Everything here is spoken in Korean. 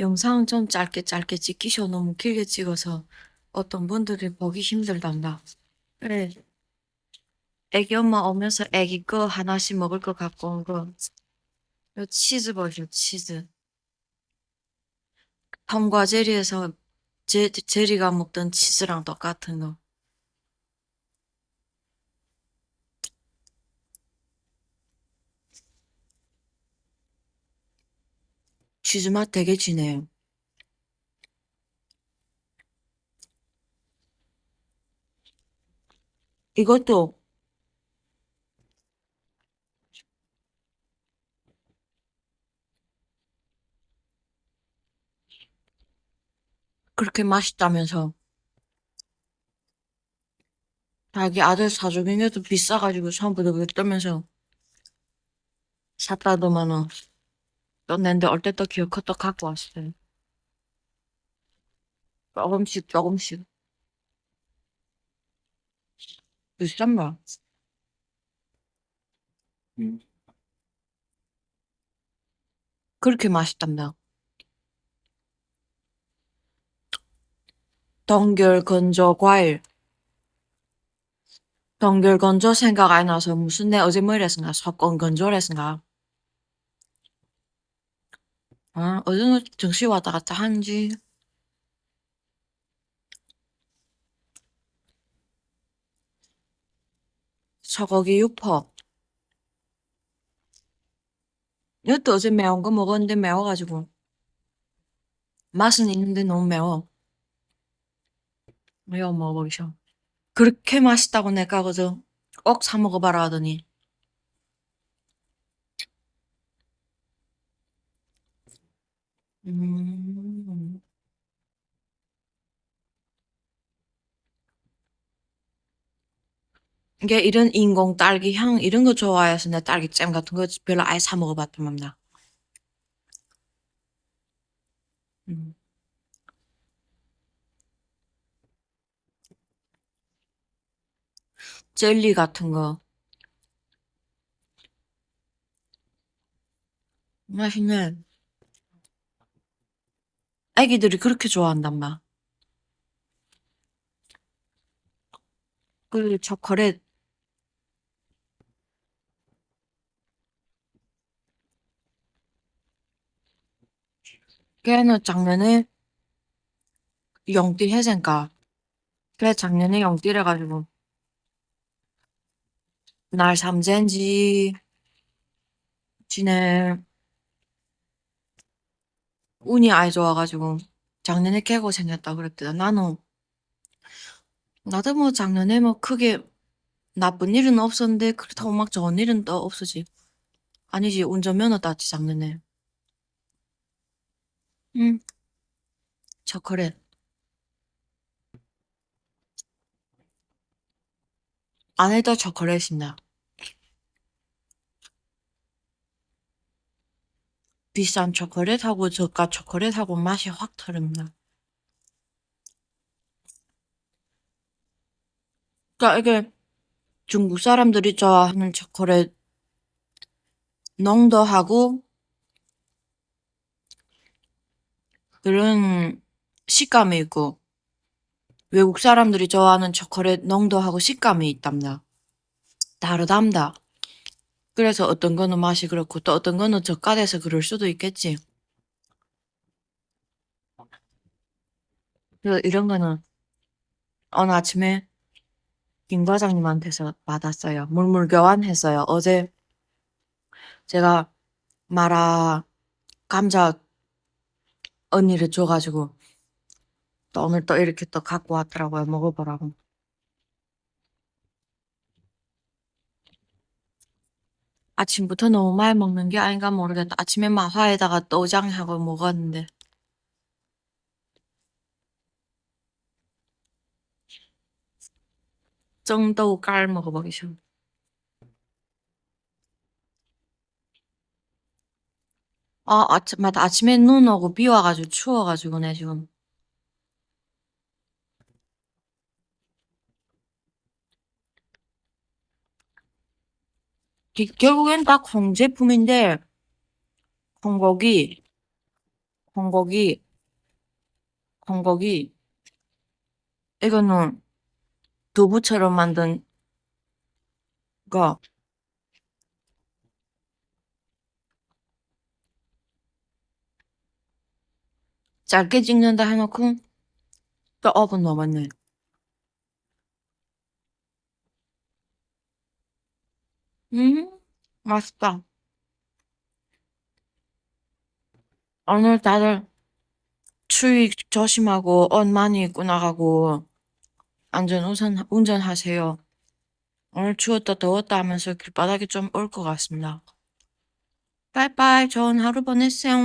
영상 좀 짧게 짧게 찍기셔 너무 길게 찍어서 어떤 분들이 보기 힘들단다. 그래. 애기 엄마 오면서 애기 거 하나씩 먹을 거 갖고 온 거. 요 치즈 버려, 치즈. 톰과 제리에서 제, 제리가 먹던 치즈랑 똑같은 거. 치즈 맛 되게 진해요. 이것도 그렇게 맛있다면서. 자기 아들 사주기에도 비싸가지고 처음부터 그랬다면서. 샀다더만은 때또 기어코 또 갖고 왔어요. 조금씩 조금씩 비싼 거. 음. 그렇게 맛있답니다. 동결 건조 과일. 동결 건조 생각 안 나서 무슨 내 어제 뭐 이랬은가? 석권 건조랬은가? 아, 어제는 정시 왔다 갔다 한지. 소고기 육포. 이것도 어제 매운 거 먹었는데 매워가지고. 맛은 있는데 너무 매워. 매워 먹어보기 싫어. 그렇게 맛있다고 내가 그저 꼭 사 먹어봐라 하더니. 음. 이게 이런 인공 딸기 향 이런 거 좋아해서 내 딸기 잼 같은 거 별로 아예 사 먹어봤단 말이야. 음. 젤리 같은 거. 맛있네. 애기들이 그렇게 좋아한단 말. 그 초콜릿. 걔는 작년에 영띠 해생가. 걔 작년에 영띠래 가지고 날 삼재인지 지네 운이 아예 좋아가지고 작년에 개고 생겼다 그랬대. 나는 나도 뭐 작년에 뭐 크게 나쁜 일은 없었는데 그렇다고 막 좋은 일은 또 없었지. 아니지 운전면허 땄지 작년에. 응. 초콜릿. 안에도 초콜릿이나. 비싼 초콜릿하고 저가 초콜릿하고 맛이 확 다릅니다. 그러니까 이게 중국 사람들이 좋아하는 초콜릿 농도하고 그런 식감이 있고 외국 사람들이 좋아하는 초콜릿 농도하고 식감이 있답니다. 다르답니다. 그래서 어떤 거는 맛이 그렇고 또 어떤 거는 저가돼서 그럴 수도 있겠지. 그 이런 거는 어느 아침에 김 과장님한테서 받았어요. 물물 교환했어요. 어제 제가 마라 감자 언니를 줘가지고 또 오늘 또 이렇게 또 갖고 왔더라고요. 먹어보라고. 아침부터 너무 많이 먹는 게 아닌가 모르겠다. 아침에 마화에다가 또장하고 먹었는데. 정도 깔 먹어보기 싫어. 아, 아침, 맞다. 아침에 눈 오고 비 와가지고 추워가지고 내 지금. 결국엔 다콩 제품인데 콩고기, 콩고기, 콩고기. 이거는 두부처럼 만든 거. 짧게 찍는다 해놓고 또 5분 넘었네. 음, 맛있다. 오늘 다들 추위 조심하고 옷 많이 입고 나가고 안전 우선 운전하세요. 오늘 추웠다 더웠다 하면서 길바닥에 좀올 것 같습니다. 빠이빠이 좋은 하루 보내세요.